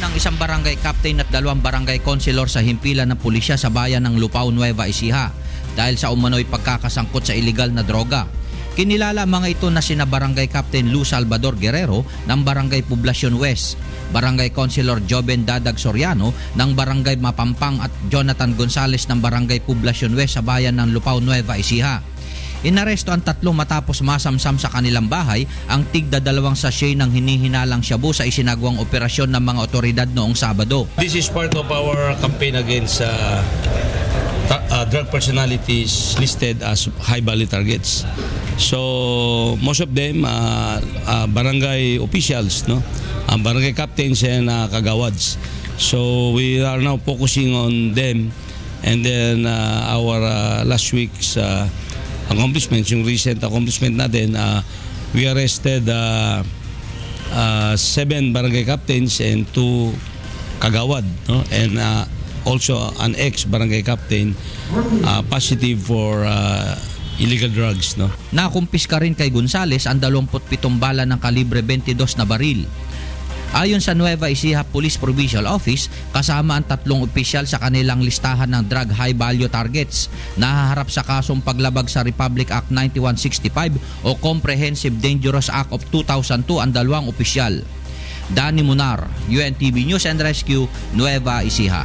ng isang barangay captain at dalawang barangay councilor sa himpilan ng pulisya sa bayan ng Lupao, Nueva Ecija dahil sa umano'y pagkakasangkot sa iligal na droga. Kinilala ang mga ito na sina Barangay Captain Lu Salvador Guerrero ng Barangay Poblacion West, Barangay Councilor Joben Dadag Soriano ng Barangay Mapampang at Jonathan Gonzales ng Barangay Poblacion West sa bayan ng Lupao, Nueva Ecija. Inaresto ang tatlo matapos masamsam sa kanilang bahay ang tigda dalawang sachet ng hinihinalang shabu sa isinagawang operasyon ng mga otoridad noong Sabado. This is part of our campaign against uh, uh, drug personalities listed as high value targets. So most of them uh, uh, barangay officials, no, uh, barangay captains and uh, kagawads. So we are now focusing on them, and then uh, our uh, last week's uh, accomplishments, yung recent accomplishment natin, uh, we arrested. Uh, uh, seven barangay captains and two kagawad no and uh, also an ex barangay captain uh, positive for uh, illegal drugs no Nakumpiska rin kay Gonzales ang 27 bala ng kalibre 22 na baril. Ayon sa Nueva Ecija Police Provincial Office, kasama ang tatlong opisyal sa kanilang listahan ng drug high value targets. Nahaharap sa kasong paglabag sa Republic Act 9165 o Comprehensive Dangerous Act of 2002 ang dalawang opisyal. Danny Munar, UNTV News and Rescue, Nueva Ecija.